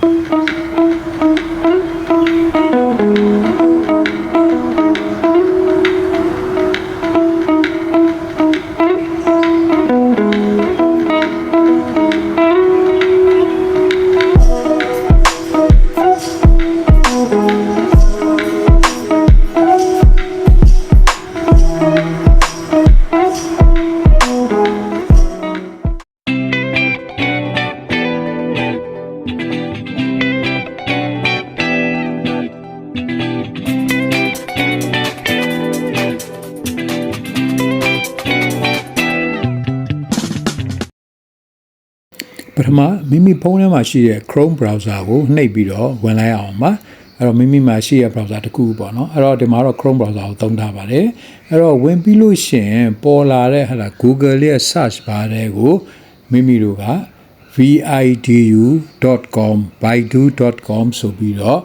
Thank. ပထမမိမိဖုန်းထဲမှာရှိတဲ့ Chrome browser ကိုနှိပ်ပြီးတော့ဝင်လိုက်အောင်ပါအဲ့တော့မိမိမှာရှိတဲ့ browser တစ်ခုပေါ့နော်အဲ့တော့ဒီမှာတော့ Chrome browser ကိုသုံးထားပါတယ်အဲ့တော့ဝင်ပြီးလို့ရှရင်ပေါ်လာတဲ့ဟာလာ Google ရဲ့ search bar တွေကိုမိမိတို့က vidu.com baidu.com ဆိုပြီးတော့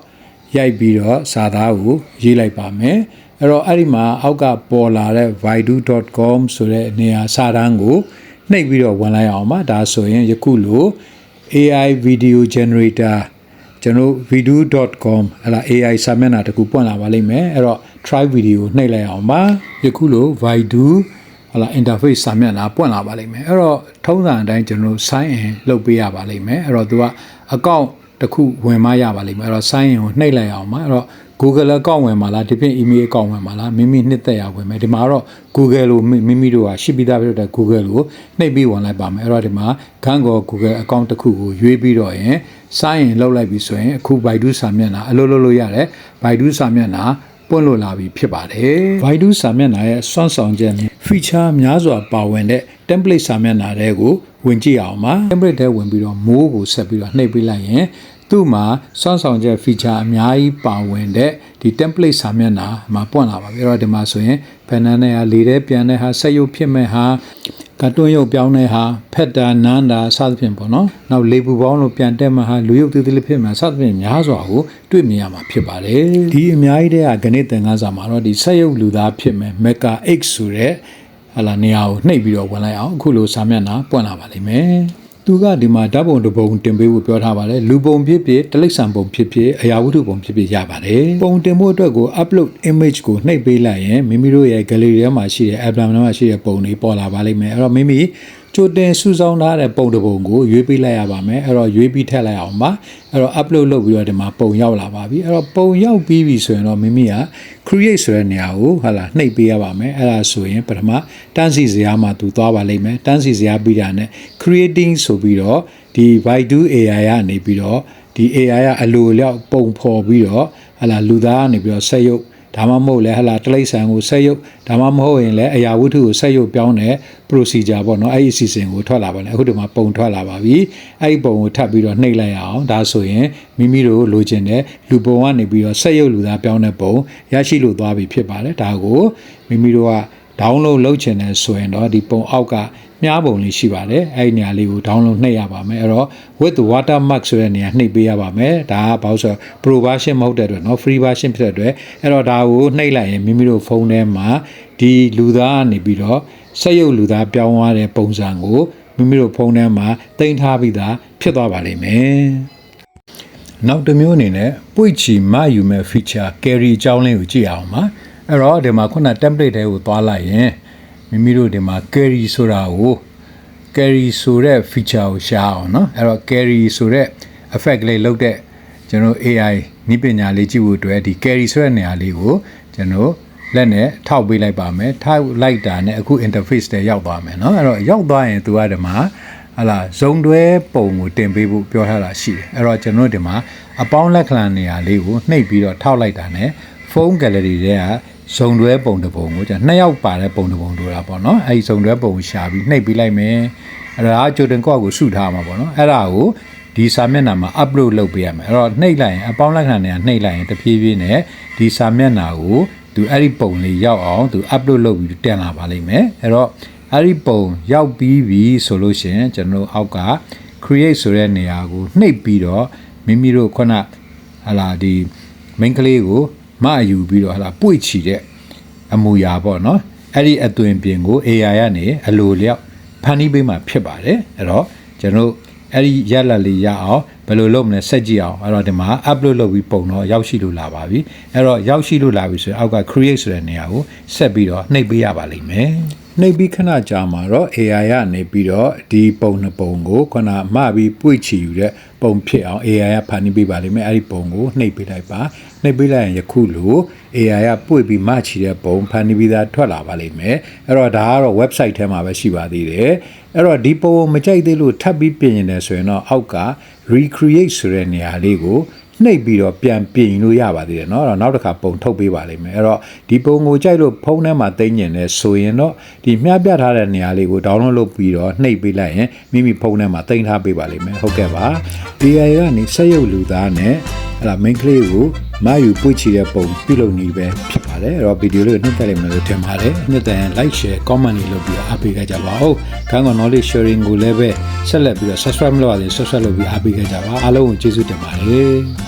ရိုက်ပြီးတော့စာသားကိုရေးလိုက်ပါမယ်အဲ့တော့အဲ့ဒီမှာအောက်ကပေါ်လာတဲ့ vidu.com ဆိုတဲ့နေရာစာတန်းကိုနှိပ်ပြီးတော့ဝင်လိုက်အောင်ပါဒါဆိုရင်ယခုလို AI video generator ကျွန်တော် video.com ဟလာ AI စာမျက်နှာတစ်ခုပွင့်လာပါလိမ့်မယ်အဲ့တော့ try video နှိပ်လိုက်အောင်ပါယခုလို vidu ဟလာ interface စာမျက်နှာပွင့်လာပါလိမ့်မယ်အဲ့တော့ထုံးစံအတိုင်းကျွန်တော် sign in လုပ်ပေးရပါလိမ့်မယ်အဲ့တော့သူက account တစ်ခုဝင်မရပါလိမ့်မယ်အဲ့တော့ sign in ကိုနှိပ်လိုက်အောင်ပါအဲ့တော့ Google account ဝင်မှာလားဒီပြင် email account ဝင်မှာလားမိမိနှစ်သက်ရဝင်မယ်ဒီမှာတော့ Google လို့မိမိတို့ကရှိပြီးသားဖြစ်တဲ့ Google ကိုနှိပ်ပြီးဝင်လိုက်ပါမယ်အဲ့တော့ဒီမှာခန်းကော Google account တစ်ခုကိုရွေးပြီးတော့ရင် sign in လုပ်လိုက်ပြီဆိုရင်အခု Baidu စာမျက်နှာအလုပ်လုပ်လို့ရတယ် Baidu စာမျက်နှာပွင့်လို့လာပြီဖြစ်ပါတယ် Baidu စာမျက်နှာရဲ့စွမ်းဆောင်ချက် feature များစွာပါဝင်တဲ့ template စာမျက်နှာတွေကိုဝင်ကြည့်အောင်ပါ template ထဲဝင်ပြီးတော့မိုးကိုဆက်ပြီးတော့နှိပ်ပေးလိုက်ရင် သူ့မှာစွမ်းဆောင်ချက် feature အများကြီးပါဝင်တဲ့ဒီ template စာမျက်နှာမှာပွင့်လာပါပြီအဲ့တော့ဒီမှာဆိုရင်ဘန်နန်နဲ့ဟာလေထဲပြန်တဲ့ဟာဆက်ရုပ်ဖြစ်မဲ့ဟာကတွန်းရုပ်ပြောင်းတဲ့ဟာဖက်တာနန်းတာစသဖြင့်ပေါ့နော်နောက်လေပူပေါင်းလို့ပြန်တက်မှာဟာလူရုပ်သေးသေးလေးဖြစ်မှာစသဖြင့်များစွာကိုတွေ့မြင်ရမှာဖြစ်ပါတယ်ဒီအများကြီးတဲ့ကဂဏိသင်ခန်းစာမှာတော့ဒီဆက်ရုပ်လူသားဖြစ်မဲ့ Mecha X ဆိုတဲ့ဟလာနေရာကိုနှိပ်ပြီးတော့ဝင်လိုက်အောင်အခုလိုစာမျက်နှာပွင့်လာပါလိမ့်မယ် သူကဒီမှာဓာတ်ပုံတစ်ပုံတင်ပေးဖို့ပြောထားပါတယ်လူပုံဖြစ်ဖြစ်တိရစ္ဆာန်ပုံဖြစ်ဖြစ်အရာဝတ္ထုပုံဖြစ်ဖြစ်ရပါတယ်ပုံတင်ဖို့အတွက်ကို upload image ကိုနှိပ်ပေးလိုက်ရင်မိမိတို့ရဲ့ gallery ထဲမှာရှိတဲ့ album ထဲမှာရှိတဲ့ပုံတွေပေါ်လာပါလိမ့်မယ်အဲ့တော့မိမိ ကြိုတင်စုဆောင်းထားတဲ့ပုံတစ်ပုံကိုရွေးပေးလိုက်ရပါမယ်အဲ့တော့ရွေးပြီးထည့်လိုက်အောင်ပါအဲ့တော့ upload လုပ်ပြီးတော့ဒီမှာပုံရောက်လာပါပြီအဲ့တော့ပုံရောက်ပြီးပြီဆိုရင်တော့မိမိက create ဆိုတဲ့နေရာကိုဟာလာနှိပ်ပေးရပါမယ်အဲ့ဒါဆိုရင်ပထမတန်းစီစရာမှာသူသွားပါလိမ့်မယ်တန်းစီစရာပြီးတာနဲ့ creating ဆိုပြီးတော့ဒီ Baidu AI ကနေပြီးတော့ဒီ AI ကအလိုလျောက်ပုံဖော်ပြီးတော့ဟာလာလူသားကနေပြီးတော့ဆက်ရုပ် ဒါမှမဟုတ်လဲဟလာတလိษံကိုဆက်ရုပ်ဒါမှမဟုတ်ရင်လည်းအရာဝတ္ထုကိုဆက်ရုပ်ပြောင်းတဲ့ procedure ပေါ့နော်အဲ့ဒီအစီအစဉ်ကိုထွက်လာပါလေအခုဒီမှာပုံထွက်လာပါပြီအဲ့ဒီပုံကိုထပ်ပြီးတော့နှိပ်လိုက်အောင်ဒါဆိုရင်မိမိတို့လိုချင်တဲ့လူပုံကနေပြီးတော့ဆက်ရုပ်လူသားပြောင်းတဲ့ပုံရရှိလို့သွားပြီဖြစ်ပါတယ်ဒါကိုမိမိတို့က download လုပ်ချင်တယ်ဆိုရင်တော့ဒီပုံအောက်က မြားပုံလေးရှိပါတယ်အဲ့ဒီနေရာလေးကို download နှိပ်ရပါမယ်အဲ့တော့ with watermark ဆိုတဲ့နေရာနှိပ်ပေးရပါမယ်ဒါကဘာလို့ဆိုတော့ pro version မဟုတ်တဲ့အတွက်เนาะ free version ဖြစ်တဲ့အတွက်အဲ့တော့ဒါကိုနှိပ်လိုက်ရင်မိမိတို့ဖုန်းထဲမှာဒီလူသားကနေပြီးတော့စက်ရုပ်လူသားပြောင်းသွားတဲ့ပုံစံကိုမိမိတို့ဖုန်းထဲမှာတင်ထားပြီးသားဖြစ်သွားပါလိမ့်မယ်နောက်တစ်မျိုးအနေနဲ့ပွိချီမယူမဲ့ feature carry အကြောင်းလေးကိုကြည့်အောင်ပါအဲ့တော့ဒီမှာခုန template တွေကိုသွားလိုက်ရင် မိမိတို့ဒီမှာ carry ဆိုတာကို carry ဆိုတဲ့ feature ကိုရှာအောင်เนาะအဲ့တော့ carry ဆိုတဲ့ effect လေးလုပ်တဲ့ကျွန်တော် AI နိပညာလေးကြည့်ဖို့အတွက်ဒီ carry ဆိုတဲ့နေရာလေးကိုကျွန်တော်လက်နဲ့ထောက်ပေးလိုက်ပါမယ်ထောက်လိုက်တာနဲ့အခု interface တွေရောက်သွားမယ်เนาะအဲ့တော့ရောက်သွားရင်သူကဒီမှာဟလာဇုံတွဲပုံကိုတင်ပေးဖို့ပြောထားတာရှိတယ်အဲ့တော့ကျွန်တော်ဒီမှာအပေါင်းလက္ခဏာနေရာလေးကိုနှိပ်ပြီးတော့ထောက်လိုက်တာ နဲ့ phone gallery တွေကဇုံတွဲပုံတစ်ပုံကိုကျွန်တော်နှစ်ယောက်ပါတဲ့ပုံတစ်ပုံလိုတာပေါ့နော်အဲ့ဒီဇုံတွဲပုံကိုရှာပြီးနှိပ်ပေးလိုက်မယ်အဲ့ဒါကကြိုတင်ကော့ကိုစုထားမှာပေါ့နော်အဲ့ဒါကိုဒီစာမျက်နှာမှာ upload လုပ်ပေးရမယ်အဲ့တော့နှိပ်လိုက်ရင်အပေါင်းလက္ခဏာတွေကနှိပ်လိုက်ရင်တဖြည်းဖြည်းနဲ့ဒီစာမျက်နှာကိုသူအဲ့ဒီပုံလေးရောက်အောင်သူ upload လုပ်ပြီးတင်လာပါလိမ့်မယ်အဲ့တော့အဲ့ဒီပုံရောက်ပြီးပြီဆိုလို့ရှိရင်ကျွန်တော်အောက်က create ဆိုတဲ့နေရာကိုနှိပ်ပြီးတော့မိမိတို့ခုနဟလာဒီ main ကလေးကို မအယူပြီးတော့ဟလာပွေ့ချီတဲ့အမူအရာပေါ့နော်အဲ့ဒီအသွင်ပြင်ကို AI ကနေအလိုလျောက်ဖန်တီးပေးမှဖြစ်ပါတယ်အဲ့တော့ကျွန်တော်အဲ့ဒီရက်လက်လေးရအောင်ဘယ်လိုလုပ်မလဲဆက်ကြည့်အောင်အဲ့တော့ဒီမှာ upload လုပ်ပြီးပုံတော့ရောက်ရှိလို့လာပါပြီအဲ့တော့ရောက်ရှိလို့လာပြီဆိုရင်အောက်က create ဆိုတဲ့နေရာကိုဆက်ပြီးတော့နှိပ်ပေးရပါလိမ့်မယ် နှိပ်ပြီးခဏကြာမှာတော့ AI ကနေပြီးတော့ဒီပုံနှစ်ပုံကိုခုနမှပြီးပွေ့ချီယူတဲ့ပုံဖြစ်အောင် AI ကဖန်တီးပေးပါလိမ့်မယ်အဲ့ဒီပုံကိုနှိပ်ပေးလိုက်ပါနှိပ်ပေးလိုက်ရင်ယခုလို AI ကပွေ့ပြီးမှချီတဲ့ပုံဖန်တီးပြီးသားထွက်လာပါလိမ့်မယ်အဲ့တော့ဒါကတော့ website ထဲမှာပဲရှိပါသေးတယ်အဲ့တော့ဒီပုံကိုမကြိုက်သေးလို့ထပ်ပြီးပြင်နေတယ်ဆိုရင်တော့အောက်က recreate ဆိုတဲ့နေရာလေးကို နှိပ်ပြီးတော့ပြန်ပြင်လို့ရပါသေးတယ်เนาะအဲ့တော့နောက်တစ်ခါပုံထုတ်ပေးပါလိမ့်မယ်အဲ့တော့ဒီပုံကိုကြိုက်လို့ဖုန်းထဲမှာသိညင်နေဆိုရင်တော့ဒီမျှပြထားတဲ့နေရာလေးကို download လုပ်ပြီးတော့နှိပ်ပေးလိုက်ရင်မိမိဖုန်းထဲမှာသိမ်းထားပေးပါလိမ့်မယ်ဟုတ်ကဲ့ပါ AI ကနေစက်ရုပ်လူသားနဲ့အဲ့ဒါ main ကလေးကို မယူပွေ့ချီတဲ့ပုံပြုလုပ်နေပဲဖြစ်ပါတယ်အဲ့တော့ဗီဒီယိုလေးကိုနှိပ်တက်လိုက်မယ်လို့ထင်ပါတယ်နှိပ်တက်ရင် like share comment လေးလုပ်ပြီးတော့အားပေးခဲ့ကြပါဦးခေါင်းက knowledge sharing ကိုလည်းပဲဆက်လက်ပြီးတော့ subscribe မလုပ်ရသေး subscribe လုပ်ပြီးအားပေးခဲ့ကြပါအားလုံးကိုကျေးဇူးတင်ပါတယ်